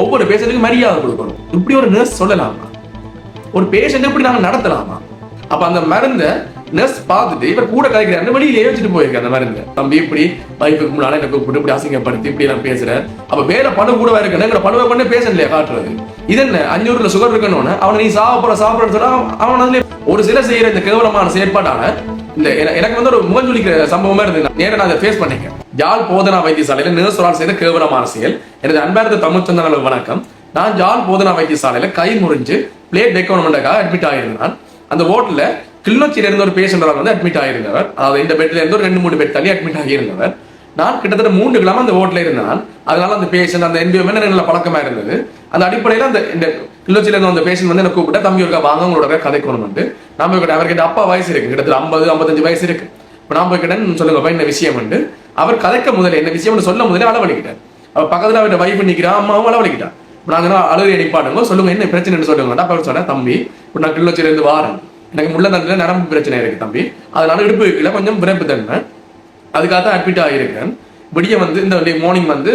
ஒவ்வொரு பேஷண்ட்டுக்கும் மரியாதை கொடுக்கணும். இப்படி ஒரு நர்ஸ் சொல்லலாமா? ஒரு பேஷண்ட் எப்படி நாங்க நடத்தலாமா? அப்ப அந்த மருந்தை நர்ஸ் பார்த்துட்டு இவர் கூட கலைக்கிறாரு வெளியில வச்சுட்டு போயிருக்காரு அந்த மருந்து. தம்பி இப்படி வைஃபுக்கு முன்னால எனக்கு கூப்பிட்டு இப்படி அசிங்கப்படுத்தி இப்படி எல்லாம் பேசுறேன் அப்ப வேலை பண்ண கூட இருக்கணும் எங்களை பண்ணுவ பண்ண இல்லையா காட்டுறது. இது என்ன? அஞ்சூறுல சுகர் இருக்கணும்னு? அவனை நீ சாப்பிட சாப்பிடன்னு சொன்னா அவன் அதுல ஒரு சில செய்யற இந்த கேவலமான செயற்பாடான இந்த என- எனக்கு வந்து ஒரு முகஞ்சொலிக்கிற சம்பவமா இருந்தது நேரம் நான் அதை ஃபேஸ் பண்ணிக்கேன் ஜால் போதனா வைத்தியசாலையில நர்சரால் செய்த கேவலமான செயல் எனது அன்பார்ந்த தமிழ் வணக்கம். நான் ஜால் போதனா வைத்தியசாலையில கை முறிஞ்சு பிளேட் டெக்கோனமெண்ட்டுக்காக அட்மிட் ஆகியிருந்தான் அந்த ஓட்டில் கிளிநொச்சியில இருந்து ஒரு பேஷண்ட் வந்து அட்மிட் ஆகியிருந்தவர் அதாவது இந்த பெட்ல இருந்து ஒரு ரெண்டு மூணு பெட் தள்ளி அட்மிட் ஆகியிருந்தவர். நான் கிட்டத்தட்ட மூன்று கிழமை அந்த ஓட்டுல இருந்தான். அதனால அந்த பேஷண்ட் அந்த என்வியோமெண்ட் நல்ல பழக்கமா இருந்தது. அந்த அடிப்படையில அந்த இந்த கிளிநொச்சியில இருந்த அந்த பேஷண்ட் வந்து என்ன கூப்பிட்டா தம்பி ஒருக்கா வாங்க உங்களோட கதைக்கணும் வந்து நான் கிட்ட அவர்கிட்ட அப்பா வயசு இருக்கு. கிட்டத்தட்ட ஐம்பது ஐம்பத்தஞ்சு வயசு இருக்கு. இப்போ நான் போய் சொல்லுங்க சொல்லுங்கப்பா என்ன விஷயம் வந்து அவர் கதைக்க முதல்ல என்ன விஷயம் சொல்ல முதல்ல அளவழிக்கிட்டார் அவர் பக்கத்துல அவர்கிட்ட வைஃப் நிக்கிறா அம்மாவும் அளவழிக்கிட்டான் இப்போ நாங்க அழுகி அடிப்பாடுங்க சொல்லுங்க என்ன பிரச்சனைன்னு சொல்லுங்க அப்ப அவர் சொன்னேன் தம்பி இப்போ நான் கிளிநொச்சியில இருந்து வாரேன். எனக்கு முள்ள தண்டில் நரம்பு பிரச்சனை இருக்கு தம்பி. அதனால இடுப்பு கொஞ்சம் பிறப்பு தன்மை அதுக்காக தான் அட்மிட் ஆகியிருக்கேன் விடிய வந்து இந்த மார்னிங் வந்து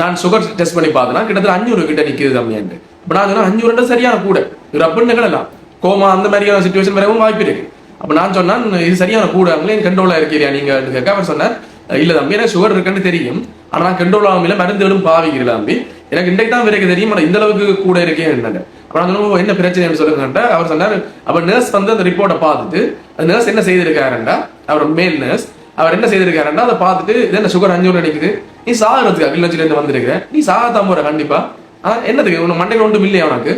நான் சுகர் டெஸ்ட் பண்ணி பார்த்தேன்னா கிட்டத்தட்ட அஞ்சூறு கிட்ட நிற்கிது தம்பியாண்டு இப்போ நான் சொன்னேன் அஞ்சூறு சரியான கூட. இவர் அப்படின்னு நிகழலாம் கோமா அந்த மாதிரியான சுச்சுவேஷன் வரவும் வாய்ப்பு இருக்கு. அப்போ நான் சொன்னேன் இது சரியான கூட. அவங்களே கண்ட்ரோலாக இருக்கிறியா நீங்கள் கேட்க அவர் சொன்னார் இல்லை தம்பி எனக்கு சுகர் இருக்குன்னு தெரியும். ஆனால் நான் கண்ட்ரோல் ஆகாமல மருந்துகளும் பாவிக்கிறேன் தம்பி. எனக்கு இன்றைக்கு தான் வரைக்கும் தெரியும் ஆனால் இந்த அளவுக்கு கூட இருக்கேன் என்னங்க அப்ப நான் என்ன பிரச்சனைன்னு சொல்லுங்கன்ட்டு அவர் சொன்னார் அப்போ நர்ஸ் வந்து அந்த ரிப்போர்ட்டை பார்த்துட்டு அந்த நர்ஸ் என்ன செய்திருக்காருண்டா அவர் மேல் நர்ஸ் அவர் என்ன செய்திருக்காருன்னா அதை பார்த்துட்டு என்ன சுகர் அஞ்சு நினைக்குது நீ சாகிறதுக்கா கிளிநொச்சில இருந்து வந்திருக்கிற? நீ சாகத்தான் போற கண்டிப்பா. ஆ என்னதுக்கு உனக்கு மண்டையில் ஒன்றும் இல்லையா உனக்கு?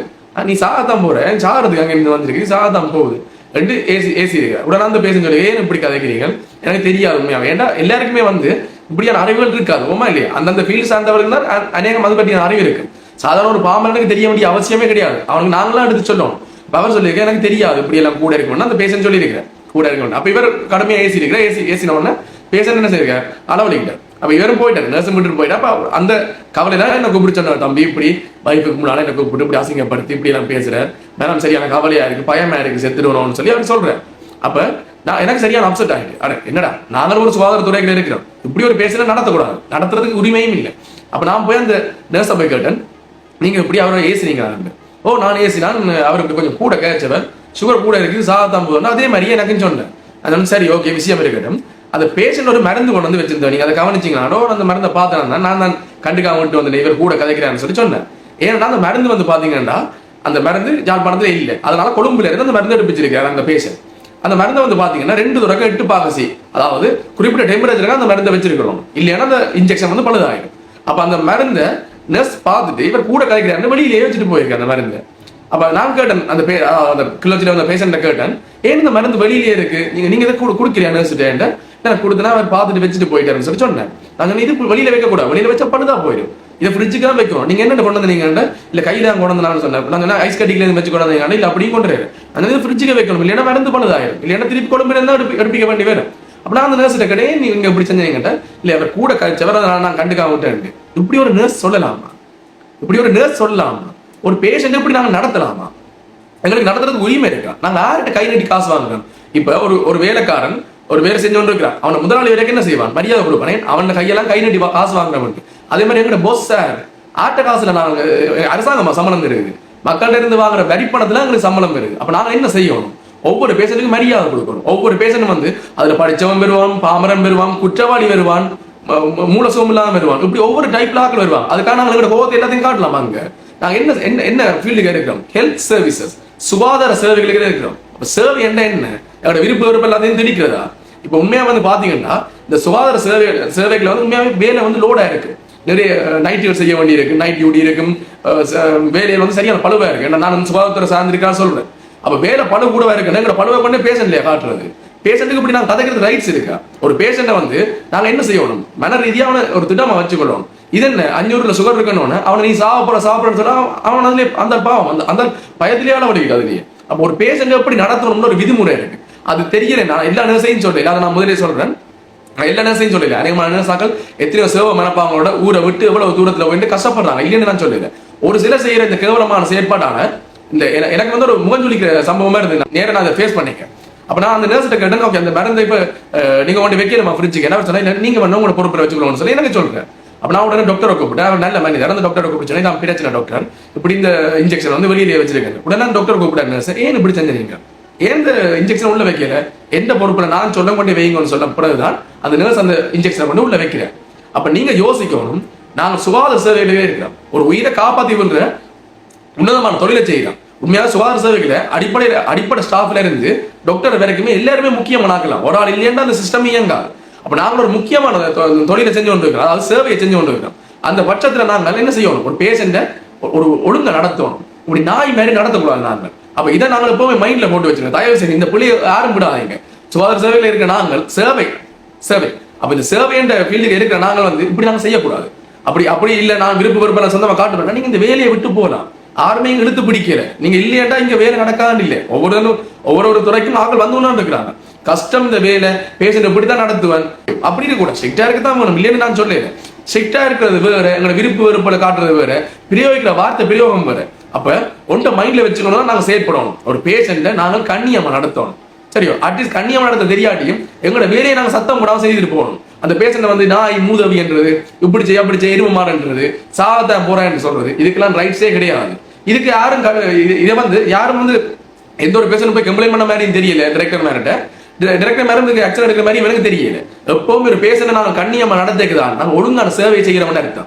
நீ சாகத்தான் போற சாகிறதுக்கு அங்கே இருந்து வந்திருக்கு நீ சாகத்தான் போகுது. ரெண்டு ஏசி ஏசி இருக்கிற உடனே அந்த பேசுன்னு சொல்லி ஏன் இப்படி கதைக்கிறீர்கள்? எனக்கு தெரியாது உண்மையாக ஏன்டா எல்லாருக்குமே வந்து இப்படியான அறிவுகள் இருக்காது உமா இல்லையா? அந்தந்த ஃபீல்ட் சார்ந்தவர்கள் தான் அநேகம் அது பற்றின அறிவு இருக்கு. சாதாரண ஒரு பாமரனுக்கு தெரிய வேண்டிய அவசியமே கிடையாது. அவனுக்கு நாங்களாம் எடுத்து சொல்லணும் இப்ப அவர் எனக்கு தெரியாது இப்படி எல்லாம் கூட இருக்கணும்னு அந்த பேசுன்னு சொல்லியிருக்கிறேன் கூட இருக்கணும் அப்ப இவர் கடுமையா ஏசி இருக்கிற ஏசி ஏசின உடனே பேஷண்ட் என்ன செய்யிருக்கார் அளவலிக்கிட்டார் அப்ப இவரும் போயிட்டாரு. நர்ஸ் விட்டுட்டு போயிட்டா அப்ப அந்த கவலையில என்ன கூப்பிட்டு சொன்னார் தம்பி இப்படி வைஃபுக்கு முன்னால என்ன கூப்பிட்டு இப்படி அசிங்கப்படுத்தி இப்படி எல்லாம் பேசுறார் மேடம் சரியான கவலையா இருக்கு. பயமா இருக்கு. செத்துடுவோம்னு சொல்லி அவர் சொல்றேன் அப்ப நான் எனக்கு சரியான அப்செட் ஆகிட்டு அட என்னடா? நாங்களும் ஒரு சுகாதார துறைகள் இருக்கிறோம். இப்படி ஒரு பேசல நடத்தக்கூடாது. நடத்துறதுக்கு உரிமையும் இல்லை. அப்ப நான் போய் அந்த நர்ஸை போய் கேட்டேன். நீங்க இப்படி அவரை ஏசினீங்க ஓ நான் ஏசினான் அவருக்கு கொஞ்சம் கூட கேச்சவர் சுகர் கூட இருக்குது சாதம் போதும் அதே மாதிரியே எனக்குன்னு சொன்னேன். அதனால சரி ஓகே விஷயம் இருக்கட்டும். அந்த பேஷண்ட் ஒரு மருந்து கொண்டு வந்து வச்சிருந்தோம் நீங்க அதை கவனிச்சீங்களாடோ அந்த மருந்தை பார்த்தேன்னா நான் தான் கண்டுக்காம விட்டு வந்தேன். இவர் கூட கதைக்கிறான்னு சொல்லி சொன்னேன். ஏன்னா அந்த மருந்து வந்து பாத்தீங்கன்னா அந்த மருந்து ஜாழ்ப்பாணத்துல இல்லை. அதனால கொழும்புல இருந்து அந்த மருந்து எடுப்பிச்சிருக்காரு அந்த பேஷண்ட் அந்த மருந்தை வந்து பாத்தீங்கன்னா ரெண்டு தடவை எட்டு பாகசி. அதாவது குறிப்பிட்ட டெம்பரேச்சருக்கு அந்த மருந்தை வச்சிருக்கணும் இல்லைன்னா அந்த இன்ஜெக்ஷன் வந்து பழுதாயிடும். அப்ப அந்த மருந்தை நர்ஸ் பார்த்துட்டு இவர் கூட கதைக்கிறாருன்னு வெளியிலேயே வச்சுட்டு போயிருக்காரு அந்த மருந்தை. அப்ப நான் கேட்டேன் அந்த பே அந்த கிலோச்சில வந்த பேஷண்ட கேட்டேன். ஏன் இந்த மருந்து வெளியிலே இருக்கு? நீங்க நீங்க இதை கூட குடுக்கிறியா நர்ஸ்கிட்ட நான் கொடுத்தனா அவர் பார்த்துட்டு வச்சுட்டு போயிட்டாருன்னு சொல்லி சொன்னேன். நான் இது வெளியில வைக்க கூடாது. வெளியில வச்சா பழுதா போயிடும். இதை ஃப்ரிட்ஜுக்கு தான் வைக்கணும். நீங்க என்ன கொண்டு வந்தீங்க இல்ல கையில தான் கொண்டு வந்தாலும் சொன்னேன். நான் ஐஸ் கட்டிக்கல இருந்து வச்சு கொண்டு வந்தீங்க இல்ல அப்படியும் கொண்டு அந்த இது ஃப்ரிட்ஜுக்கு வைக்கணும். இல்லைன்னா மருந்து பண்ணதாயிரும் இல்லைன்னா திருப்பி கொழும்புல இருந்தா எடுப்பி எடுப்பிக்க வேண்டி வரும். அப்ப நான் அந்த நர்ஸ்கிட்ட கிடையே நீங்க இப்படி செஞ்சீங்கட்ட இல்ல அவர் கூட கழிச்சவரை நான் கண்டுக்காம விட்டேன். இப்படி ஒரு நர்ஸ் சொல்லலாமா? இப்படி ஒரு நர்ஸ் சொல்லலாமா? ஒரு பேஷண்ட் இப்படி நாங்க நடத்தலாமா? எங்களுக்கு நடத்துறது உரிமை இருக்கா? நாங்க யார்கிட்ட கை நீட்டி காசு வாங்குறோம்? இப்ப ஒரு ஒரு வேலைக்காரன் ஒரு வேலை செஞ்சு கொண்டு இருக்கிறான் அவன முதலாளி வரைக்கும் என்ன செய்வான்? மரியாதை கொடுப்பான்? அவன் கையெல்லாம் கை நீட்டி காசு வாங்குறவனுக்கு அதே மாதிரி எங்கட போஸ் சார் ஆட்ட காசுல நாங்க அரசாங்கமா சம்பளம் இருக்குது மக்கள்கிட்ட இருந்து வாங்குற வரி பணத்துல எங்களுக்கு சம்பளம் இருக்கு அப்ப நாங்க என்ன செய்யணும்? ஒவ்வொரு பேஷண்ட்டுக்கும் மரியாதை கொடுக்கணும். ஒவ்வொரு பேஷண்ட் வந்து அதுல படிச்சவன் பெறுவான் பாமரன் பெறுவான் குற்றவாளி வருவான் மூலசோம் இல்லாம வருவான். இப்படி ஒவ்வொரு டைப்ல ஆக்கள் வருவான் அதுக்காக நாங்க எங்களோட கோவத்தை எல்லாத்தையும் காட்டலாம் அங்க? நாங்க என்ன என்ன என்ன ஃபீல்டுக்கு இருக்கிறோம் ஹெல்த் சர்வீசஸ் சுகாதார சேவைகளுக்கு இருக்கிறோம் சேவை என்ன என்ன? என்னோட விருப்ப விருப்பம் எல்லாத்தையும் திணிக்கிறதா? இப்ப உண்மையா வந்து பாத்தீங்கன்னா இந்த சுகாதார சேவை சேவைகள் வந்து உண்மையாவே வேலை வந்து லோடா இருக்கு நிறைய நைட் செய்ய வேண்டி இருக்கு நைட் டியூட்டி இருக்கும் வேலையில வந்து சரியான பழுவா இருக்கு. நான் வந்து சுகாதாரத்துறை சார்ந்திருக்கான்னு சொல்றேன். அப்ப வேலை பழு கூடவா இருக்கு எங்களை பழுவை பண்ணி இல்லையா காட்டுறது. பேஷண்ட்டுக்கு இப்படி நாங்கள் கதைக்கிறது ரைட்ஸ் இருக்கா? ஒரு பேஷண்ட்டை வந்து நாங்கள் என்ன செய்யணும்? மன ரீதியாக அவனை ஒரு திட்டமாக வச்சுக்கொள்ளணும். இது என்ன? அஞ்சூறுல சுகர் இருக்கணும்னு அவனை நீ சாப்பிட சாப்பிடன்னு சொன்னா அவன் அதுலேயே அந்த பாவம் அந்த அந்த பயத்திலேயே அளவடிக்கு அதுலேயே? அப்போ ஒரு பேஷண்ட் எப்படி நடத்தணும்னு ஒரு விதிமுறை இருக்கு. அது தெரியல. நான் எல்லா நர்ஸையும் சொல்றேன் அதை நான் முதலே சொல்றேன். நான் எல்லா நர்ஸையும் சொல்லல. அநேகமான நர்ஸாக்கள் எத்தனையோ சேவை மனப்பாங்களோட ஊரை விட்டு எவ்வளவு தூரத்துல போயிட்டு கஷ்டப்படுறாங்க. இல்லைன்னு நான் சொல்லல. ஒரு சில செய்யற இந்த கேவலமான செயற்பாடான இந்த எனக்கு வந்து ஒரு முகஞ்சொலிக்கிற சம்பவமா இருந்தது நேரம் நான் அதை ஃபேஸ் பண்ணிக்கேன் அப்போ நான் அந்த நர்ஸ்கிட்ட கேட்டேன் ஓகே அந்த மேடம் இப்ப இப்போ நீங்க கொண்டு வைக்கணுமா ஃப்ரிட்ஜுக்கு என்ன சொன்னா இல்ல நீங்க வேணும் உங்களோட பொறுப்பில் வச்சுக்கணும்னு சொல்லி எனக்கு சொல்றேன். அப்போ நான் உடனே டாக்டரை கூப்பிட்டேன். அவர் நல்ல மனிதர் அந்த டாக்டரை கூப்பிட்டு நான் பிரச்சனை டாக்டர் இப்படி இந்த இன்ஜெக்ஷன் வந்து வெளியிலே வச்சிருக்கேன் உடனே டாக்டர் கூப்பிட்டாங்க சார் ஏன் இப்படி செஞ்சீங்க? எந்த இன்ஜெக்ஷன் உள்ள வைக்கல? எந்த பொறுப்புல? நான் சொல்ல கொண்டே வைங்கன்னு சொல்ல பிறகுதான் அந்த நர்ஸ் அந்த இன்ஜெக்ஷனை கொண்டு உள்ள வைக்கிறேன் அப்ப நீங்க யோசிக்கணும் நாங்கள் சுகாதார சேவையிலேயே இருக்கிறோம் ஒரு உயிரை காப்பாத்தி கொள்ற உன்னதமான தொழிலை செய்யலாம் உண்மையாக சுகாதார சேவைகளை அடிப்படை அடிப்படை ஸ்டாஃப்ல இருந்து டாக்டர் வரைக்குமே எல்லாருமே முக்கியமானாக்கலாம் ஒரு ஆள் இல்லையா அந்த சிஸ்டம் இயங்காது. அப்ப நாங்கள் ஒரு முக்கியமான தொழிலை செஞ்சு கொண்டு இருக்கிறோம் அதாவது சேவையை செஞ்சு கொண்டு இருக்கிறோம் அந்த பட்சத்துல நாங்கள் என்ன செய்யணும்? ஒரு பேஷண்ட்டை ஒரு ஒழுங்கை நடத்தணும். இப்படி நாய் மாதிரி நடத்தக்கூடாது நாங்கள். அப்ப இதை நாங்கள் எப்பவுமே மைண்ட்ல போட்டு வச்சிருக்கோம். தயவு செய்து இந்த புள்ளியை யாரும் விடாதீங்க. சுகாதார சேவையில இருக்க நாங்கள் சேவை சேவை. அப்ப இந்த சேவைன்ற ஃபீல்டில் இருக்கிற நாங்கள் வந்து இப்படி நாங்கள் செய்யக்கூடாது. அப்படி அப்படி இல்லை நான் விருப்ப விருப்பம் சொந்தமாக காட்டுறேன் நீங்க இந்த வேலையை விட்டு போகலாம். யாருமே இழுத்து பிடிக்கல. நீங்க இல்லையாட்டா இங்க வேலை நடக்காதுன்னு இல்லை. ஒவ்வொரு ஒவ்வொரு ஒரு துறைக்கும் ஆட்கள் வந்து கொண்டு இருக்கிறாங்க கஷ்டம் இந்த வேலை பேசுகிற இப்படி தான் நடத்துவேன். அப்படி கூட ஸ்ட்ரிக்டா இருக்க தான் வேணும். இல்லைன்னு நான் சொல்லல. ஸ்ட்ரிக்டா இருக்கிறது வேற எங்களை விருப்பு வெறுப்பில் காட்டுறது வேற பிரயோகிக்கிற வார்த்தை பிரயோகம் வேற. அப்ப ஒன்றை மைண்ட்ல வச்சுக்கணும்னா நாங்க செயற்படணும். ஒரு பேஷண்ட நாங்கள் கண்ணியமா நடத்தணும். சரியோ? அட்லீஸ்ட் கண்ணியமா நடத்த தெரியாட்டியும் எங்களோட வேலையை நாங்கள் சத்தம் கூடாமல் செய்துட்டு போகணும். அந்த பேஷண்ட வந்து நாய் மூதவி என்றது இப்படி செய்ய அப்படி செய்ய எருமை மாறன்றது சாகத்தான் போறேன்னு சொல்றது. இதுக்கெல்லாம் ரைட்ஸே கிடையாது. இதுக்கு யாரும் க- இது- இதை வந்து யாரும் வந்து எந்த ஒரு பேஷண்ட் போய் கம்ப்ளைண்ட் பண்ண மாதிரியும் தெரியல டிரெக்டர் மேரிட்ட. டிரெக்டர் மேரம் ஆக்சன் எடுக்கிற மாதிரி எனக்கு தெரியல. எப்பவுமே ஒரு பேஷண்ட நாங்க கண்ணியமா நடத்துக்குதான் நாங்க ஒழுங்கான சேவை செய்கிறோம்னு அர்த்தம்.